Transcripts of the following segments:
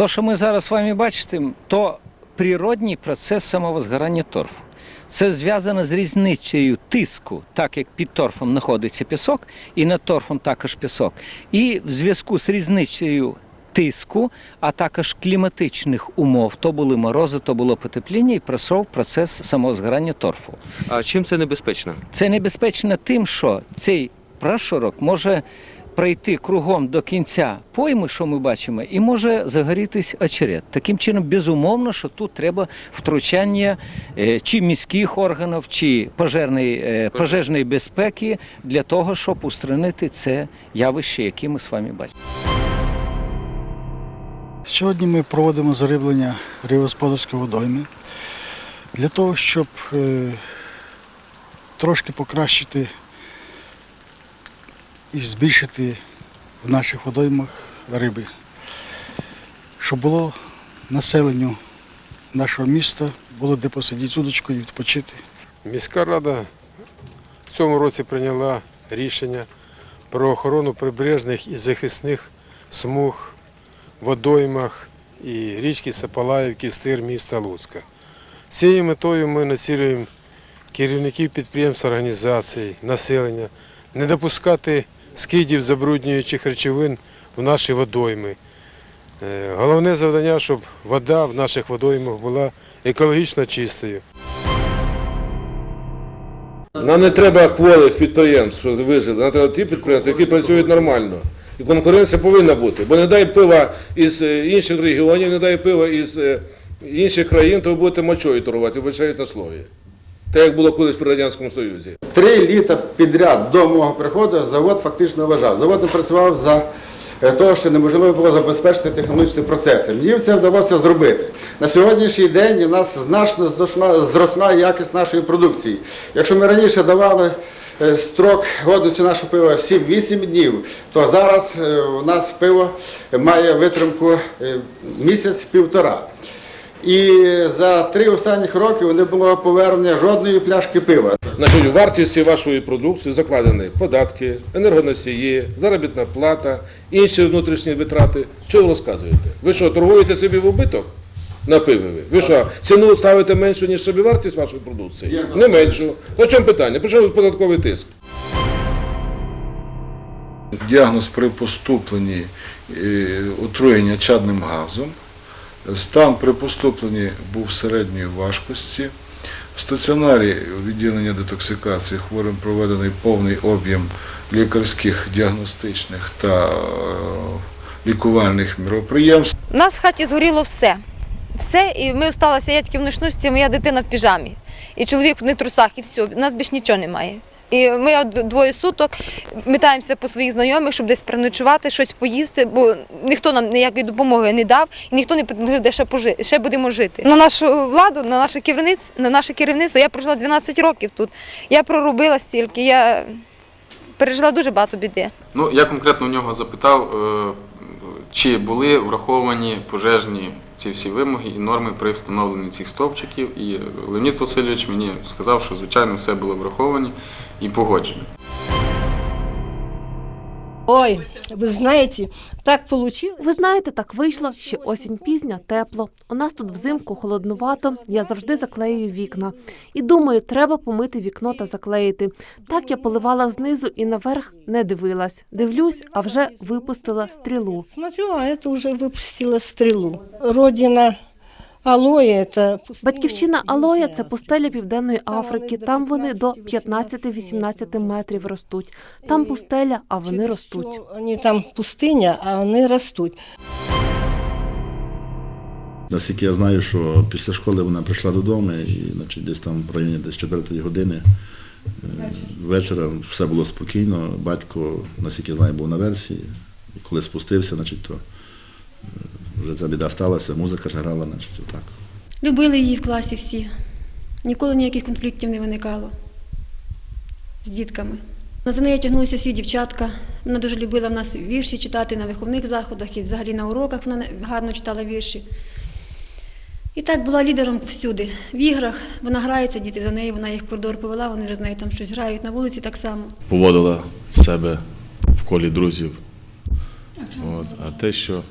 То, що ми зараз з вами бачимо, то природній процес самовозгорання торфу. Це зв'язано з різницею тиску, так як під торфом знаходиться пісок, і над торфом також пісок. І в зв'язку з різницею тиску, а також кліматичних умов, то були морози, то було потепління, і пройшов процес самозгорання торфу. А чим це небезпечно? Це небезпечно тим, що цей прашурок може пройти кругом до кінця пойми, що ми бачимо, і може загорітись очерет. Таким чином, безумовно, що тут треба втручання е, чи міських органів, чи пожежної, е, пожежної безпеки для того, щоб устранити це явище, яке ми з вами бачимо. Сьогодні ми проводимо зариблення рибогосподарської водойми для того, щоб е, трошки покращити і збільшити в наших водоймах риби, щоб було населенню нашого міста, було де посидіти з удочкою, відпочити. Міська рада в цьому році прийняла рішення про охорону прибережних і захисних смуг, водоймах і річки Сапалаївки, стир міста Луцька. Цією метою ми націлюємо керівників підприємств, організацій, населення, не допускати скидів забруднюючих речовин в наші водойми. Е, Головне завдання, щоб вода в наших водоймах була екологічно чистою. Нам не треба кволих підприємств, що вижили. Нам треба ті підприємства, які працюють нормально. І конкуренція повинна бути. Бо не дай пива із е, інших регіонів, не дай пива із е, інших країн, то ви будете мочою торгувати, вибачаюсь на слові. Так як було колись при Радянському Союзі. Три літа підряд до мого приходу завод фактично лежав. Завод не працював за е, того, що неможливо було забезпечити технологічні процеси. Мені це вдалося зробити. На сьогоднішній день у нас значно зросла, якість нашої продукції. Якщо ми раніше давали е, строк годності нашого пива 7-8 днів, то зараз е, у нас пиво має витримку місяць-півтора. І за три останніх роки не було повернення жодної пляшки пива. Значить, у вартості вашої продукції закладені податки, енергоносії, заробітна плата, інші внутрішні витрати. Що ви розказуєте? Ви що, торгуєте собі в убиток на пиві? ви? Що, ціну ставите меншу, ніж собівартість вашої продукції? Є. Не меншу. То чому питання? При чому податковий тиск? Діагноз при поступленні е, отруєння чадним газом. Стан при поступленні був середньої важкості. В стаціонарі відділення детоксикації хворим проведений повний об'єм лікарських, діагностичних та е, лікувальних міроприємств. У нас в хаті згоріло все. Все, і ми осталися, я тільки в ночнушці, моя дитина в піжамі. І чоловік в не трусах, і все. У нас більш нічого немає. І ми двоє суток метаємося по своїх знайомих, щоб десь переночувати, щось поїсти, бо ніхто нам ніякої допомоги не дав, і ніхто не предложив, де ще пожити, ще будемо жити. На нашу владу, на наше керівництво, на наше керівництво я прожила 12 років тут. Я проробила стільки, я пережила дуже багато біди. Ну, я конкретно у нього запитав, е, чи були враховані пожежні ці всі вимоги і норми при встановленні цих стовпчиків. І Леонід Васильович мені сказав, що звичайно все було враховані і погоджено. Ой, вы знаете, так получилось. Ви знаєте, так вийшло, що осінь пізня, тепло. У нас тут взимку холоднувато, я завжди заклеюю вікна. І думаю, треба помити вікно та заклеїти. Так я поливала знизу і наверх не дивилась. Дивлюсь, а вже випустила стрілу. Смотрю, а это уже выпустила стрелу. Родина алоэ это пустыня Батьківщина Алоя це Нижняя. пустеля Південної Африки. Там вони до 15-18 метрів ростуть. Там пустеля, а вони Через ростуть. що Вони там пустиня, а вони ростуть. Наскільки я знаю, що після школи вона прийшла додому і значить, десь там в районі десь 4 години е, вечора все було спокійно. Батько, наскільки я знаю, був на версії. І коли спустився, значить, то е, вже ця біда сталася, музика ж грала, значить, отак. Любили її в класі всі. Ніколи ніяких конфліктів не виникало з дітками. За нею тягнулися всі дівчатка. Вона дуже любила в нас вірші читати на виховних заходах і взагалі на уроках вона гарно читала вірші. І так була лідером всюди. В іграх вона грається, діти за нею, вона їх в коридор повела, вони вже з нею там щось грають, на вулиці так само. поводила в себе в колі друзів. От. А те, що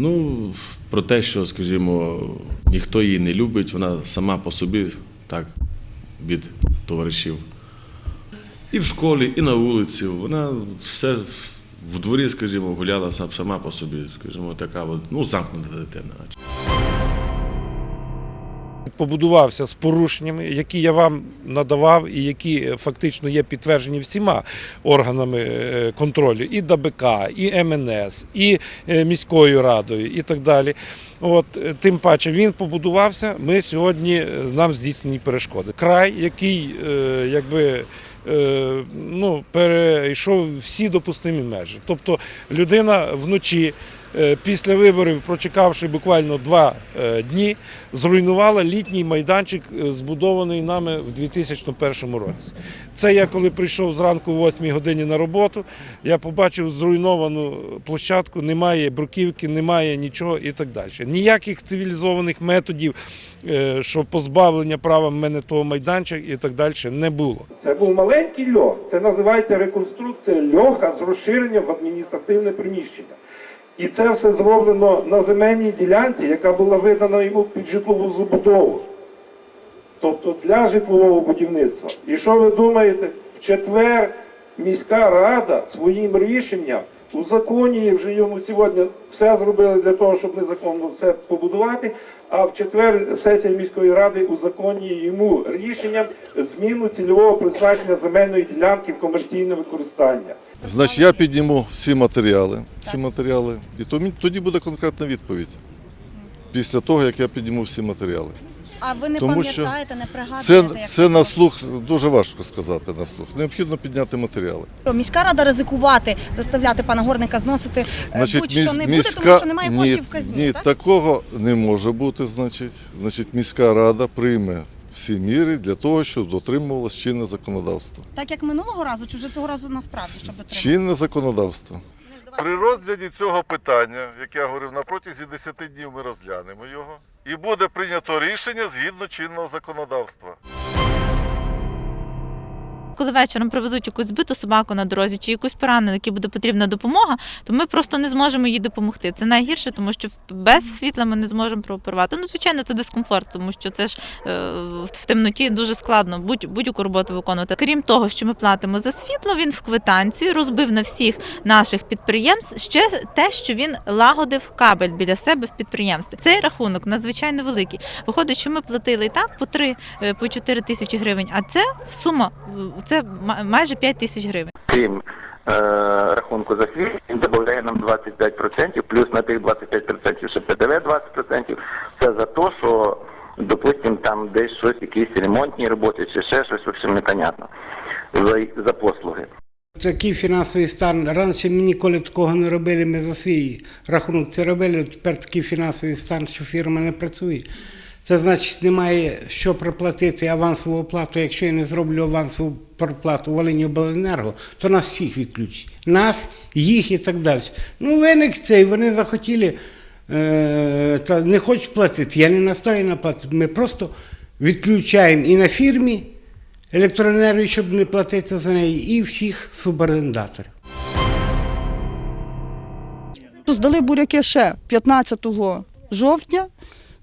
Ну, про те, що, скажімо, ніхто її не любить, вона сама по собі, так, від товаришів. І в школі, і на вулиці. Вона все в дворі, скажімо, гуляла сама по собі, скажімо, така ну, замкнута дитина. Побудувався з порушеннями, які я вам надавав, і які е, фактично є підтверджені всіма органами е, контролю, і ДБК, і МНС, і е, міською радою, і так далі. От тим паче він побудувався. Ми сьогодні нам здійснені перешкоди. Край, який якби. Ну, перейшов всі допустимі межі. Тобто людина вночі після виборів, прочекавши буквально два е, дні, зруйнувала літній майданчик, е, збудований нами в 2001 році. Це я коли прийшов зранку о 8 годині на роботу, я побачив зруйновану площадку, немає бруківки, немає нічого і так далі. Ніяких цивілізованих методів, е, що позбавлення права мене того майданчика і так далі не було. Це був маленький льох. Це називається реконструкція льоха з розширенням в адміністративне приміщення. І це все зроблено на земельній ділянці, яка була видана йому під житлову забудову. Тобто для житлового будівництва. І що ви думаєте? В четвер міська рада своїм рішенням узаконює вже йому сьогодні все зробили для того, щоб незаконно все побудувати. А в четвер сесія міської ради узаконює йому рішенням зміну цільового призначення земельної ділянки в комерційне використання. Значить, я підніму всі матеріали, всі матеріали, і тоді буде конкретна відповідь. Після того, як я підніму всі матеріали. А ви не Тому що пам'ятаєте, не Це, пригадуєте, як це на слух дуже важко сказати на слух. Необхідно підняти матеріали. міська рада ризикувати, заставляти пана Горника зносити е, будь-що міс- не буде, тому що немає ні, коштів в казні. Ні, так? такого не може бути. Значить, значить, міська рада прийме всі міри для того, щоб дотримувалось чинне законодавство. так як минулого разу, чи вже цього разу насправді, щоб дотримати? Чинне законодавство. При розгляді цього питання, як я говорив, на протязі 10 днів ми розглянемо його, і буде прийнято рішення згідно чинного законодавства. Коли вечором привезуть якусь збиту собаку на дорозі чи якусь поранену, якій буде потрібна допомога, то ми просто не зможемо їй допомогти. Це найгірше, тому що без світла ми не зможемо прооперувати. Ну, звичайно, це дискомфорт, тому що це ж е, в темноті дуже складно будь, будь-яку роботу виконувати. Крім того, що ми платимо за світло, він в квитанцію розбив на всіх наших підприємств ще те, що він лагодив кабель біля себе в підприємстві. Цей рахунок надзвичайно великий. Виходить, що ми платили і так по 3 по 4 тисячі гривень, а це сума е, це майже 5 тисяч гривень. крім е, рахунку за світ, він додає нам 25%, плюс на тих 25% ще ПДВ 20%. Це за те, що, допустим, там десь щось, якісь ремонтні роботи чи ще щось, в общем, непонятно. За, за послуги. Такий фінансовий стан. Раніше ми ніколи такого не робили, ми за свій рахунок це робили. Тепер такий фінансовий стан, що фірма не працює. Це значить, немає що проплатити авансову оплату. Якщо я не зроблю авансову проплату Волині Обленерго, то нас всіх відключать. Нас, їх і так далі. Ну, виник цей, вони захотіли, е, та не хочуть платити. Я не настаю на плату. Ми просто відключаємо і на фірмі електроенергію, щоб не платити за неї, і всіх суборендаторів. Здали буряки ще 15 жовтня.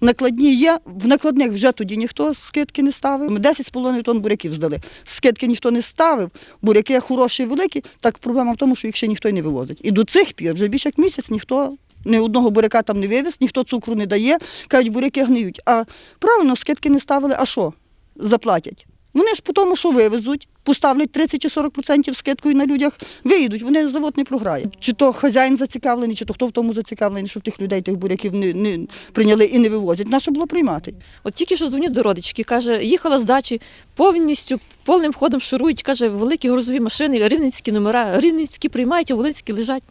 Накладні є, в накладних вже тоді ніхто скидки не ставив. Ми 10,5 тонн буряків здали. Скидки ніхто не ставив, буряки хороші і великі, так проблема в тому, що їх ще ніхто не вивозить. І до цих пір, вже більше як місяць, ніхто ні одного буряка там не вивіз, ніхто цукру не дає, кажуть, буряки гниють. А правильно, скидки не ставили, а що? Заплатять. Вони ж по тому, що вивезуть, поставлять 30 чи 40% скидку і на людях виїдуть, вони завод не програє. Чи то хазяїн зацікавлений, чи то хто в тому зацікавлений, щоб тих людей тих буряків не, не прийняли і не вивозять. Нащо було приймати? От тільки що дзвоню до родички, каже, їхала з дачі повністю повним ходом шурують, каже, великі грузові машини, рівненські номера, рівненські приймають, а волинські лежать.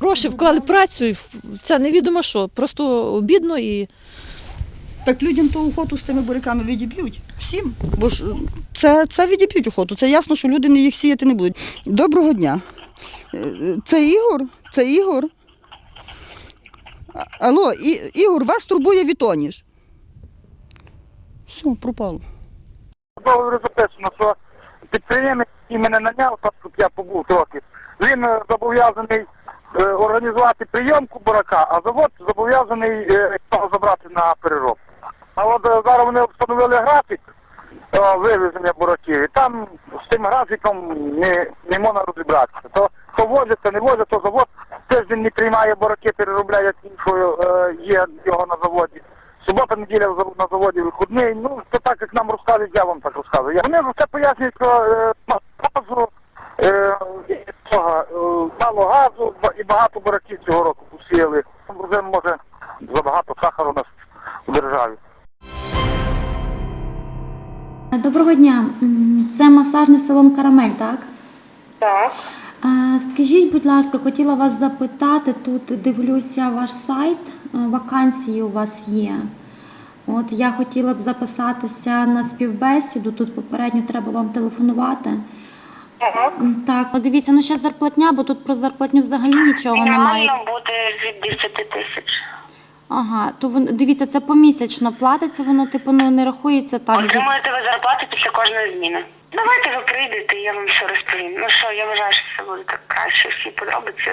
Гроші вклали працю, це невідомо що, просто обідно і. Так людям ту охоту з тими буряками відіб'ють. Всім. Бо ж е, це, це відіб'ють охоту. Це ясно, що люди їх сіяти не будуть. Доброго дня. Е, Це Ігор? Це Ігор? Алло, І, Ігор, вас турбує Вітоніж. Все, пропало. договору записано, що підприємець, мене наняв, так щоб я побув трохи, він е, зобов'язаний е, організувати прийомку бурака, а завод зобов'язаний е, його забрати на переробку. А от е, зараз вони встановили графік вивезення бураків, і там з тим графіком не, не можна розібратися. То, то возять, то не возять, то завод тиждень не приймає бураки, переробляє іншою, е, є його на заводі. Субота, неділя на заводі вихідний. Ну, то так, як нам розказують, я вам так розказую. Вони за це пояснюють, що е, газу, е, і того, е, мало газу і багато бураків цього року посіяли. Може забагато сахару у нас в державі. Доброго дня. Це масажний салон Карамель, так? Так. Скажіть, будь ласка, хотіла вас запитати, тут дивлюся ваш сайт, е, вакансії у вас є. От я хотіла б записатися на співбесіду, тут попередньо треба вам телефонувати. М, Так, от дивіться, ну ще зарплатня, бо тут про зарплатню взагалі нічого немає. Мінімально буде від 10 тисяч. Ага, то вон- дивіться, це помісячно платиться, воно типу ну не рахується там. від- Отримуєте ви зарплату після кожної зміни. Давайте ви прийдете, і я вам все розповім. Ну що, я вважаю, що це буде так краще. Всі подробиці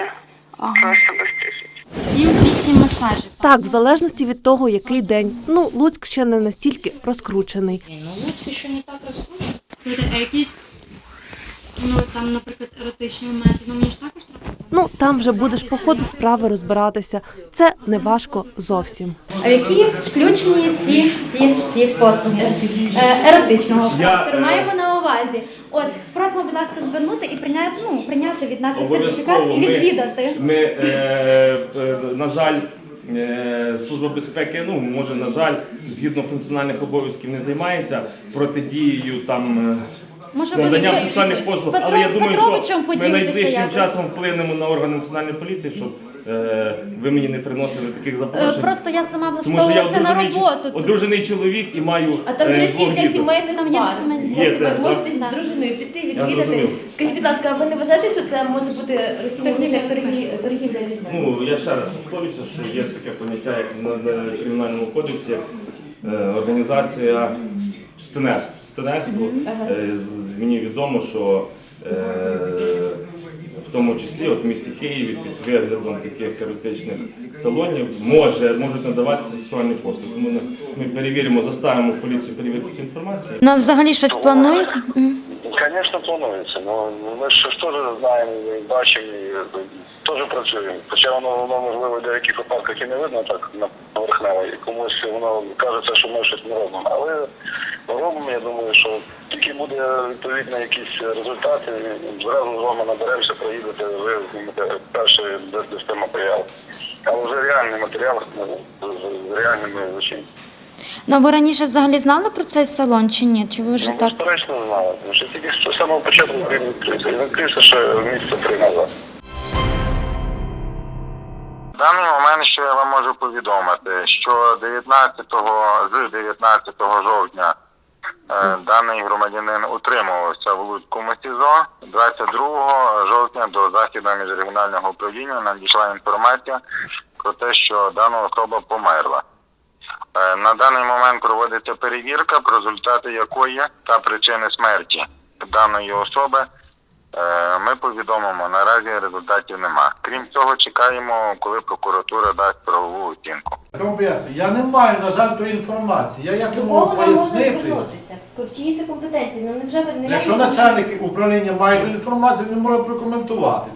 просто без тисяч. Сім-вісім масажів. Так, в залежності від того, який день. Ну, Луцьк ще не настільки розкручений. Ну, Луцьк ще не так розкручено. Слухайте, а якісь, ну там, наприклад, еротичні моменти, ну мені ж також треба. Ну, там вже будеш по ходу справи розбиратися. Це не важко зовсім. А які включені всі, всі, всі послуги Е, еротичного характеру е, маємо на увазі. От просимо, будь ласка, звернути і прийняти, ну, прийняти від нас сертифікат і відвідати. Ми, е, е, на жаль, Служба безпеки, ну може, на жаль, згідно функціональних обов'язків не займається протидією там. Може, ви з- соціальних послуг, але я думаю, що Петровичем ми найближчим якось? часом вплинемо на органи національної поліції, щоб е, ви мені не приносили таких Е, запрошень. Просто я сама Тому що я влаштовувалася на одружений, роботу. одружений чоловік і маю А там, до е, речі, двох діток. сімейна Там є пара. сімейні Є Ви теж, можете так? з дружиною піти, відвідати. зрозумів. Скажіть, будь ласка, а ви не вважаєте, що це може бути торгі- торгівля людьми? Ну, я ще раз повторюся, що є таке поняття, як на, на кримінальному кодексі, як е, організація стенерство. Стенерство, е, мені відомо, що е, в тому числі от в місті Києві під виглядом таких еротичних салонів може, можуть надаватися сексуальні послуги. Тому ми, ми перевіримо, заставимо поліцію перевірити цю інформацію. Ну, а взагалі щось плануєте? Звісно, планується. Ну, ми ж теж знаємо, бачимо, і теж працюємо. Хоча воно, воно можливо в деяких випадках і не видно так на поверхнево, і комусь воно кажеться, що ми щось не робимо. Але робимо, я думаю, що тільки буде відповідно якісь результати, зразу з вами наберемося, проїдете, ви перший дасте матеріал. Але вже реальний матеріал ну, з- реальними речами. Ну, а ви раніше взагалі знали про цей салон чи ні? Чи ви вже Ну, так? безперечно, знаю. Тому що тільки з самого початку він відкрився. Він відкрився ще місяця три назад. В даний момент ще я вам можу повідомити, що 19 з 19 жовтня е, даний громадянин утримувався в Луцькому СІЗО. 22 жовтня до Західного міжрегіонального управління надійшла інформація про те, що дана особа померла. Е, На даний момент проводиться перевірка, про результати якої та причини смерті даної особи Е, Ми повідомимо, наразі результатів нема. Крім цього, чекаємо, коли прокуратура дасть правову оцінку. Я поясню, я не маю, на жаль, тої інформації. Я як можна пояснити? звернутися? В чиї це компетенції? Ну, невже ви не Якщо начальник управління має інформацію, він може прокоментувати.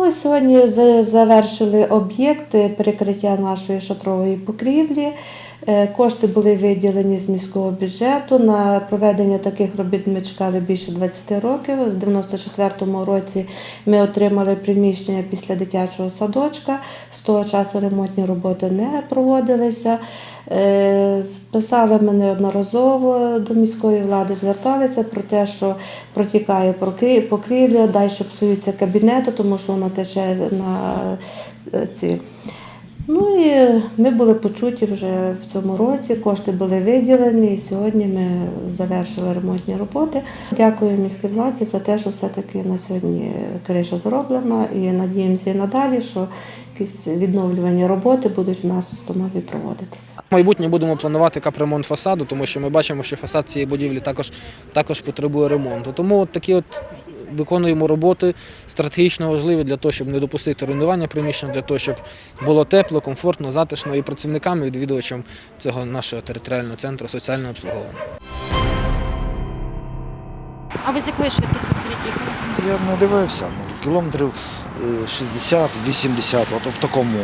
Ну, Сьогодні за- завершили об'єкти перекриття нашої шатрової покрівлі. Е, Кошти були виділені з міського бюджету. На проведення таких робіт ми чекали більше 20 років. В 94-му році ми отримали приміщення після дитячого садочка. З того часу ремонтні роботи не проводилися. Е, Писали ми неодноразово до міської влади, зверталися про те, що протікає покрі- покрівля, далі псуються кабінети, тому що воно тече на е, ці. Ну і ми були почуті вже в цьому році, кошти були виділені, і сьогодні ми завершили ремонтні роботи. Дякую міській владі за те, що все-таки на сьогодні криша зроблена, і надіємося і надалі, що якісь відновлювані роботи будуть в нас в установі проводитися. В майбутнє будемо планувати капремонт фасаду, тому що ми бачимо, що фасад цієї будівлі також, також потребує ремонту. Тому от такі от виконуємо роботи стратегічно важливі для того, щоб не допустити руйнування приміщення, для того, щоб було тепло, комфортно, затишно і працівникам, і відвідувачам цього нашого територіального центру соціального обслуговування. А ви з якою швидкістю скажіть їхали? Я не дивився, ну, кілометрів е, 60-80, от в такому.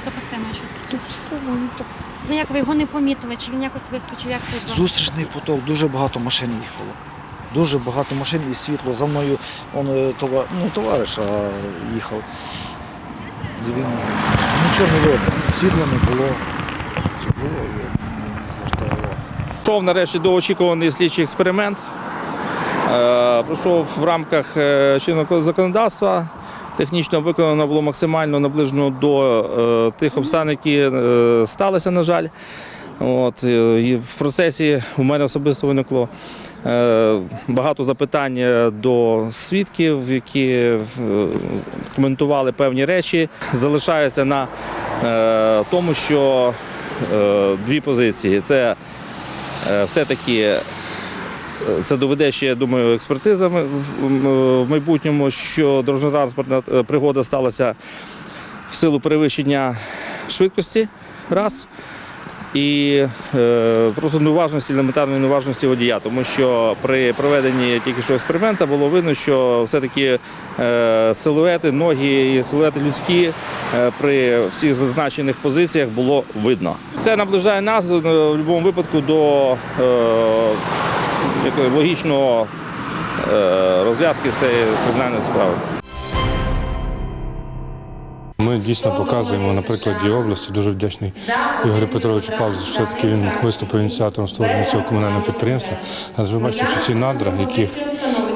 З допустимою швидкістю. Ну як ви його не помітили? Чи він якось вискочив? Як це? Зустрічний поток, дуже багато машин їхало. Дуже багато машин і світло. За мною он, е, това, ну, товариш а, їхав. І він нічого не видно. Світла не було. Чи було. Пройшов нарешті довгоочікуваний слідчий експеримент. Е, Пройшов в рамках е, чинного законодавства. Технічно виконано було максимально наближено до тих обставин, які сталися, на жаль. От, і в процесі у мене особисто виникло багато запитань е, до свідків, які е, коментували певні речі. Залишаюся на е, тому, що е, дві позиції. Це е, все-таки е, це доведе ще, я думаю, експертиза в- майбутньому, що дорожньо-транспортна е, пригода сталася в силу перевищення швидкості. Раз. І е, просто неуважності, елементарної неуважності водія, тому що при проведенні тільки що експерименту було видно, що все-таки е, силуети, ноги і силуети людські е, при всіх зазначених позиціях було видно. Це наближає нас е, в будь-якому випадку до е, логічного е, розв'язки цієї кримінальної справи. Ми дійсно показуємо на прикладі області. Дуже вдячний Ігорю Петровичу Павловичу, що все-таки він виступив ініціатором створення цього комунального підприємства. Адже ви бачите, що ці надра, яких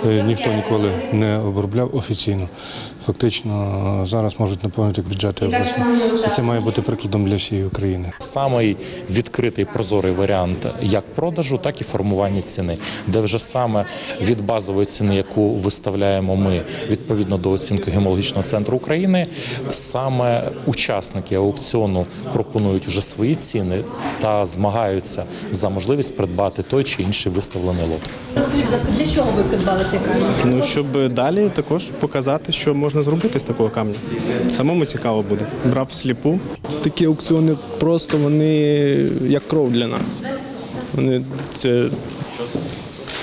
ніхто ніколи не обробляв офіційно, фактично зараз можуть наповнити бюджети області. І це має бути прикладом для всієї України. Самий відкритий прозорий варіант як продажу, так і формування ціни, де вже саме від базової ціни, яку виставляємо ми відповідно до оцінки гемологічного центру України, саме учасники аукціону пропонують вже свої ціни та змагаються за можливість придбати той чи інший виставлений лот. Розкажіть, будь ласка, для чого ви придбали камінь? Ну, щоб далі також показати, що можна зробити з такого камня. Самому цікаво буде. Брав всліпу. Такі аукціони просто вони як кров для нас. Вони це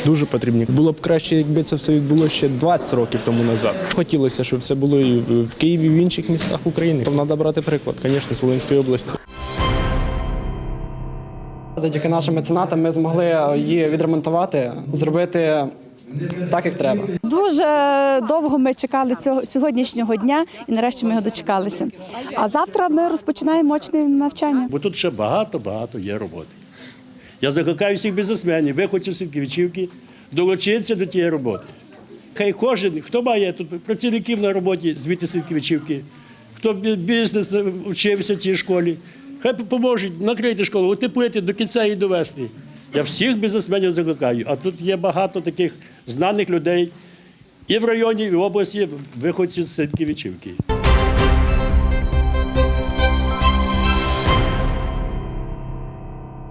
дуже потрібні. Було б краще, якби це все відбулося ще 20 років тому назад. Хотілося, щоб це було і в Києві, і в інших містах України. Треба брати приклад, звісно, з Волинської області. Завдяки нашим меценатам ми змогли її відремонтувати, зробити так, як треба. Дуже довго ми чекали цього сьогоднішнього дня і нарешті ми його дочекалися. А завтра ми розпочинаємо очне навчання. Бо тут ще багато-багато є роботи. Я закликаю всіх бізнесменів, виходців Сінківичівки, долучитися до тієї роботи. Хай кожен, хто має тут працівників на роботі звідти Сінківичівки, хто бізнес вчився в цій школі, хай поможуть накрити школу, утеплити до кінця її довести. Я всіх бізнесменів закликаю. А тут є багато таких знаних людей і в районі, і в області, виходці з Сінківичівки.